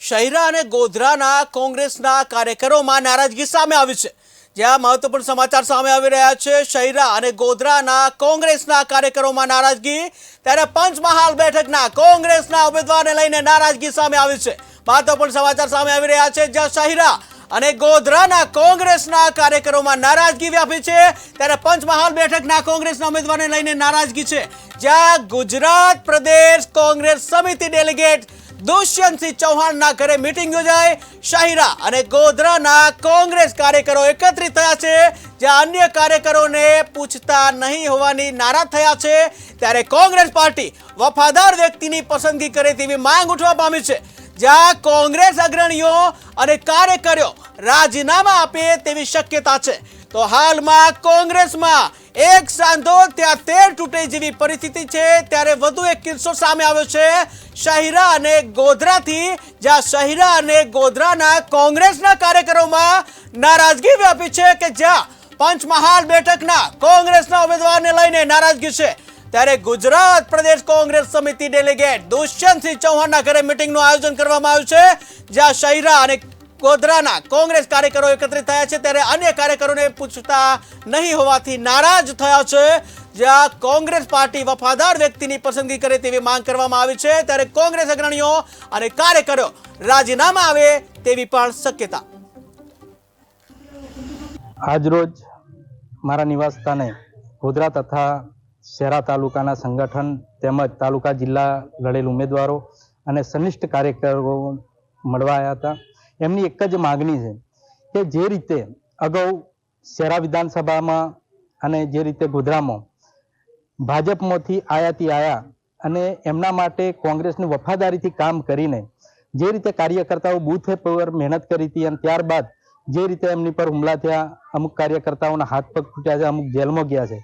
શહેરા અને ગોધરાના કોંગ્રેસના કાર્યકરોમાં નારાજગી સામે આવી છે. જ્યાં મહત્વપૂર્ણ સમાચાર સામે આવી રહ્યા છે. શહેરા અને ગોધરાના કોંગ્રેસના કાર્યકરોમાં નારાજગી. ત્યારે પંચમહાલ બેઠકના કોંગ્રેસના ઉમેદવારને લઈને નારાજગી સામે આવી છે. મહત્વપૂર્ણ સમાચાર સામે આવી રહ્યા છે. જ્યાં શહેરા અને ગોધરાના કોંગ્રેસના કાર્યકરોમાં નારાજગી વ્યાપી છે. ત્યારે પંચમહાલ બેઠકના કોંગ્રેસના ઉમેદવારને લઈને નારાજગી છે. જ્યાં ગુજરાત પ્રદેશ કોંગ્રેસ સમિતિ ડેલિગેટ દુષ્યંતસિંહ ચૌહાણના ઘરે મિટિંગ યોજાઈ. શાહિરા અને ગોધરાના કોંગ્રેસ કાર્યકરો એકત્રિત થયા છે. જ્યાં અન્ય કાર્યકરોને પૂછતા નહીં હોવાની નારાજ થયા છે. ત્યારે કોંગ્રેસ પાર્ટી વફાદાર વ્યક્તિની પસંદગી કરે તેવી માંગ ઉઠવા પામી છે. જ્યાં કોંગ્રેસ અગ્રણીઓ અને કાર્યકરો રાજીનામા આપે તેવી શક્યતા છે. તો હાલમાં કોંગ્રેસમાં એક સાંધો ત્યાં તેર તૂટે જેવી પરિસ્થિતિ છે. ત્યારે વધુ એક કિસ્સો સામે આવ્યો છે. શહીરા અને ગોધરાથી, જ્યાં શહીરા અને ગોધરાના કોંગ્રેસના કાર્યકરોમાં નારાજગી વ્યાપી છે કે જ્યાં પંચમહાલ બેઠકના કોંગ્રેસના ઉમેદવારને લઈને નારાજગી છે. ત્યારે ગુજરાત પ્રદેશ કોંગ્રેસ સમિતિ ડેલિગેટ દુષ્યંતસિંહ ચૌહાણના ઘરે મિટિંગનું આયોજન કરવામાં આવ્યું છે, જ્યાં શહીરા અને ગોધરાના કોંગ્રેસ કાર્યકરો એકત્રિત થયા છે. ત્યારે અન્ય કાર્યકરોને પૂછતા નહીં હોવાથી નારાજ થયા છે. જ્યાં કોંગ્રેસ પાર્ટી વફાદાર વ્યક્તિની પસંદગી કરે તેવી માંગ કરવામાં આવી છે. ત્યારે કોંગ્રેસ અગ્રણીઓ અને કાર્યકરો રાજીનામા આવે તેવી પણ શક્યતા. આજરોજ મારા નિવાસ સ્થાને ગોધરા તથા શહેરા તાલુકાના સંગઠન તેમજ તાલુકા જિલ્લા લડેલ ઉમેદવારો અને સનિષ્ઠ કાર્યકરો મળવા આવ્યા હતા. એમની એક જ માગણી છે કે જે રીતે અગાઉ શેરા વિધાનસભામાં અને જે રીતે ગોધરામાં ભાજપમાંથી આયાથી આયા અને એમના માટે કોંગ્રેસની વફાદારીથી કામ કરીને જે રીતે કાર્યકર્તાઓ બૂથ પર મહેનત કરી હતી અને ત્યારબાદ જે રીતે એમની પર હુમલા થયા, અમુક કાર્યકર્તાઓના હાથ પગ તૂટ્યા છે, અમુક જેલમાં ગયા છે.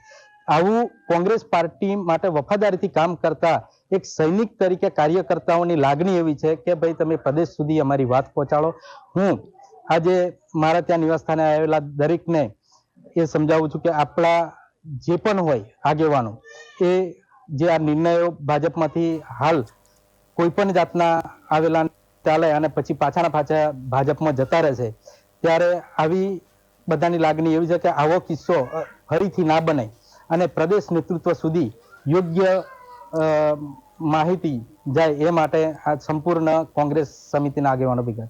આવું કોંગ્રેસ પાર્ટી માટે વફાદારીથી કામ કરતા એક સૈનિક તરીકે કાર્યકર્તાઓની લાગણી એવી છે કે ભાઈ તમે પ્રદેશ સુધી અમારી વાત પહોંચાડો. હું આજે મારા ત્યાં નિવાસસ્થાને આવેલા દરેકને એ સમજાવું છું કે આપણા જે પણ હોય આગેવાનો, એ જે આ નિર્ણયો ભાજપમાંથી હાલ કોઈ પણ જાતના આવેલા ચાલે અને પછી પાછાના પાછા ભાજપમાં જતા રહેશે ત્યારે આવી બધાની લાગણી એવી છે કે આવો કિસ્સો ફરીથી ના બને. અને પ્રદેશ નેતૃત્વ સુધી યોગ્ય માહિતી જાય એ માટે આ સંપૂર્ણ કોંગ્રેસ સમિતિના આગેવાનો ભેગા